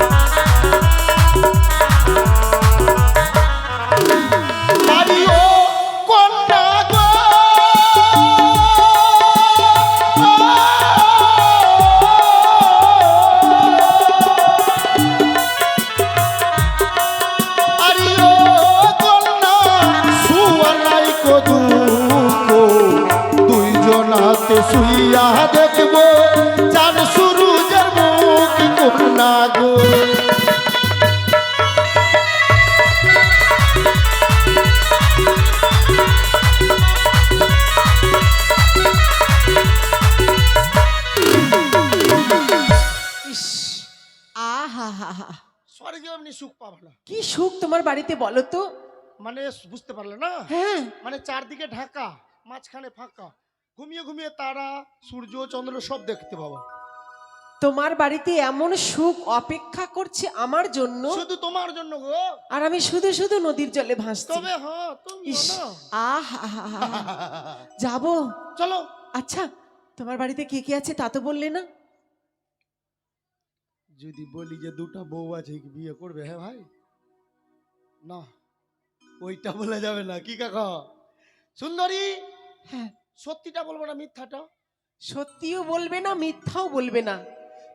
বাড়ি কন্যা গো। ইস। আহা হা হা স্বর্গে এমনি সুখ পাবো না। কি সুখ তোমার বাড়িতে বলো তো। মানে বুঝতে পারলে না? হ্যাঁ। মানে চারদিকে ঢাকা মাঝখানে ফাঁকা। ঘুমিয়ে ঘুমিয়ে তারা সূর্য চন্দ্র সব দেখতে পাবো। তোমার বাড়িতে এমন সুখ অপেক্ষা করছে আমার জন্য? শুধু তোমার জন্য গো। আর আমি শুধু শুধু নদীর জলে ভাসছি। তবে হ্যাঁ তুমি আহা হা হা যাব। চলো। আচ্ছা তোমার বাড়িতে কে কে আছে তা তো বললে না? যদি বলি যে দুটো বউ আছে কি বিয়ে করবে হ্যাঁ ভাই? না ওইটা বলা যাবে না কি কাকা? সুন্দরী হ্যাঁ। সত্যিটা বলব না মিথ্যাটা? সত্যিও বলবে না মিথ্যাও বলবে না।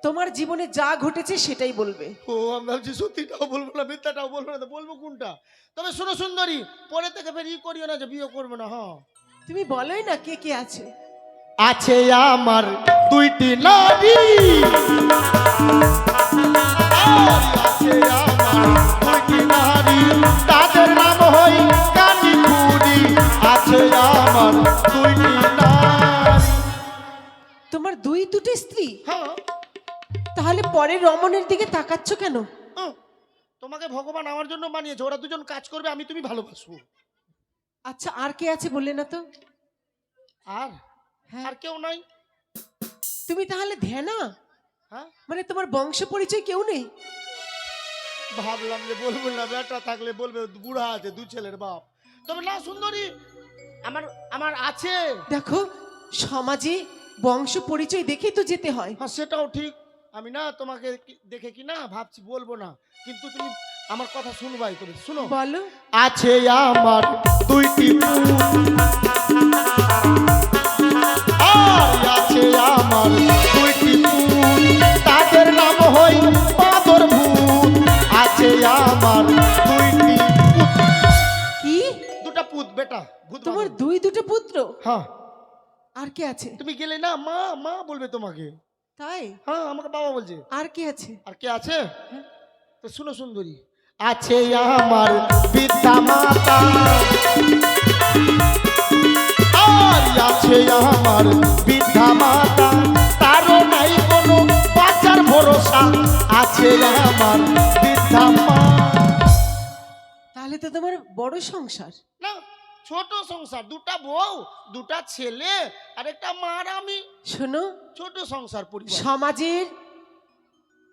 তোমার জীবনে যা ঘটেছে সেটাই বলবে। ও আমি ভাবছি সত্যিটাও বলব না মিথ্যাটাও বলব না বলব কোনটা? তবে শোনো সুন্দরী পরে থেকে ফের ই করিও না যে বিয়ে করবে না হ্যাঁ। তুমি বলোই না কে কে আছে। আছে আমার দুইটি নারী। আছে আমার দুইটি নারী তাদের নাম হই কানিপুরি আছে আমার দুইটি নারী। তোমার দুই দুটি স্ত্রী? হ্যাঁ। তাহলে পরের রমণের দিকে তাকাচ্ছ কেন? তোমাকে ভগবান আমার জন্য বানিয়েছে ওরা দুজন কাজ করবে আমি তুমি ভালোবাসবো। আচ্ছা আর কে আছে বললে না তো? আর? হ্যাঁ। আর কেউ নাই? তুমি তাহলে ধ্যানা? হ্যাঁ? মানে তোমার বংশ পরিচয় কেউ নেই? ভাবলাম যে বলব না বেটা থাকলে বলবে বুড়া আছে দু ছেলের বাপ। তবে না সুন্দরী আমার আমার আছে। দেখো সমাজে বংশ পরিচয় দেখেই তো যেতে হয়। হ্যাঁ সেটাও ঠিক। আমি না তোমাকে দেখে কি না ভাবছি বলব না। কিন্তু তুমি আমার কথা শুনবাই তবে শুনো। বলো। আছে আমার দুইটি আছে আমার দুইটি তাদের নাম হই বাদর ভূত। আছে আমার দুইটি কি? দুটা পুত বেটা তোমার দুই দুটো পুত্র? হ্যাঁ। আর কে আছে? তুমি গেলে না মা মা বলবে তোমাকে। তাই? হ্যাঁ আমাকে বাবা বলছে। আর কে আছে? আর কে আছে? হ্যাঁ। তো শুনো সুন্দরী আছে আমার পিতা মাতা। আর আছে আমার বৃদ্ধা মাতা। তারও নাই কোনো ভরসা। আছে আমার বৃদ্ধা মা। তাহলে তো তোমার বড় সংসার। না ছোট সংসার দুটা বউ দুটা ছেলে আর একটা মার আমি। শোনো ছোট সংসার পরিবার। সমাজের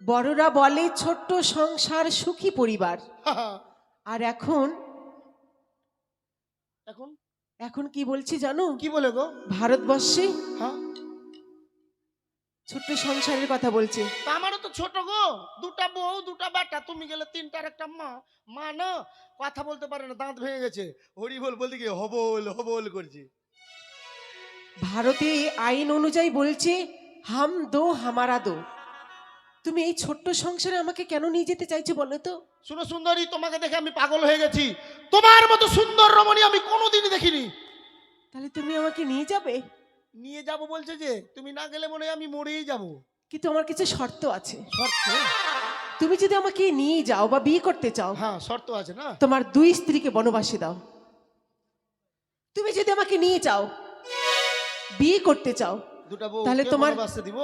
বড়রা বলে ছোট্ট সংসার সুখী পরিবার। আর এখন? এখন? এখন কি বলছি জানো? কি বলে গো? ভারতবর্ষে হ্যাঁ। ছোট্ট সংসারের কথা বলছে। তা আমারও তো ছোট গো। দুটা বউ দুটা বেটা। তুমি গেলে তিনটার একটা মা। মা না কথা বলতে পারে না দাঁত ভেঙে গেছে। হরি বল বলতে গিয়ে হবল হবল করছে। ভারতে আইন অনুযায়ী বলছে হাম দো হামারা দো। তুমি এই ছোট্ট সংসারে আমাকে কেন নিয়ে যেতে চাইছো বলো তো? শুনো সুন্দরী তোমাকে দেখে আমি পাগল হয়ে গেছি। তোমার মতো সুন্দর রমণী আমি কোনোদিনই দেখিনি। তাহলে তুমি আমাকে নিয়ে যাবে? নিয়ে যাব বলছে যে তুমি না গেলে মনে হয় আমি মরেই যাব। কিন্তু আমার কিছু শর্ত আছে। শর্ত? তুমি যদি আমাকে নিয়ে যাও বা বিয়ে করতে চাও হ্যাঁ শর্ত আছে না? তোমার দুই স্ত্রীকে বনবাসে দাও। তুমি যদি আমাকে নিয়ে যাও বিয়ে করতে চাও দুটা বউ তাহলে তোমার- বাসতে দিব?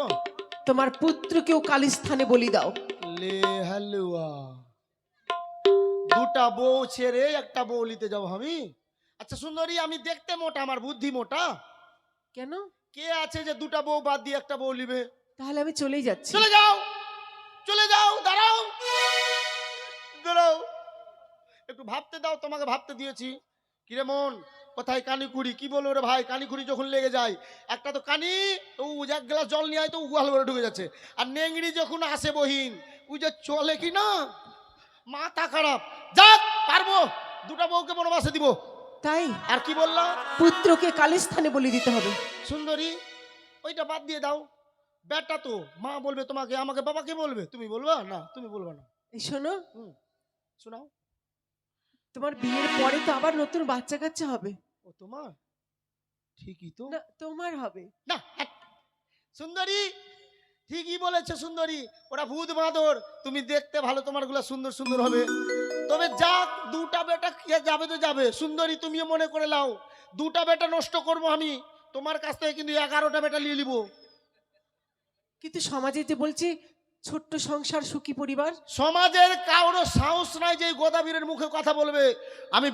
তোমার পুত্রকেও কালিস্থানে বলি দাও। লে হালুয়া। দুটা বউ ছেড়ে একটা বউ নিতে যাব আমি? আচ্ছা সুন্দরী আমি দেখতে মোটা আমার বুদ্ধি মোটা? কেন? কে আছে যে দুটা বউ বাদ দিয়ে একটা বউ নিবে? তাহলে আমি চলেই যাচ্ছি। চলে যাও! চলে যাও! দাঁড়াও! দাঁড়াও! একটু ভাবতে দাও তোমাকে ভাবতে দিয়েছি। কিরে মন কোথায় কানি কুড়ি কি বলব রে ভাই? কানি কুড়ি যখন লেগে যায় একটা তো কানি তো উ এক গ্লাস জল নিয়ে আয় তো উগাল ভরে ঢুকে যাচ্ছে। আর নেংড়ি যখন আসে বহিন ওই যে চলে কি না? মাথা খারাপ। যাক পারব। দুটা বউকে বনবাসে দিব। তাই আর কি বললাম পুত্রকে কালী স্থানে বলি দিতে হবে। সুন্দরী ওইটা বাদ দিয়ে দাও। বেটা তো মা বলবে তোমাকে আমাকে বাবাকে বলবে? তুমি বলবা? না তুমি বলবা না। এই শোনো শোনাও। তোমার বিয়ের পরে তো আবার নতুন বাচ্চা কাচ্চা হবে। ও তোমার? ঠিকই তো। না তোমার হবে। না। সুন্দরী ঠিকই বলেছে সুন্দরী ওরা ভূত বাঁদর তুমি দেখতে ভালো তোমারগুলা সুন্দর সুন্দর হবে। তবে যাক দুটা বেটা যাবে তো যাবে সুন্দরী তুমিও মনে করে লাও দুটা বেটা নষ্ট করব আমি তোমার কাছ থেকে কিন্তু এগারোটা বেটা নিয়ে নিব। কিন্তু সমাজে যে বলছে ছোট্ট সংসার সুখী পরিবার। সমাজের কারোর সাহস নাই যে গোদাবীরের মুখে কথা বলবে। আমি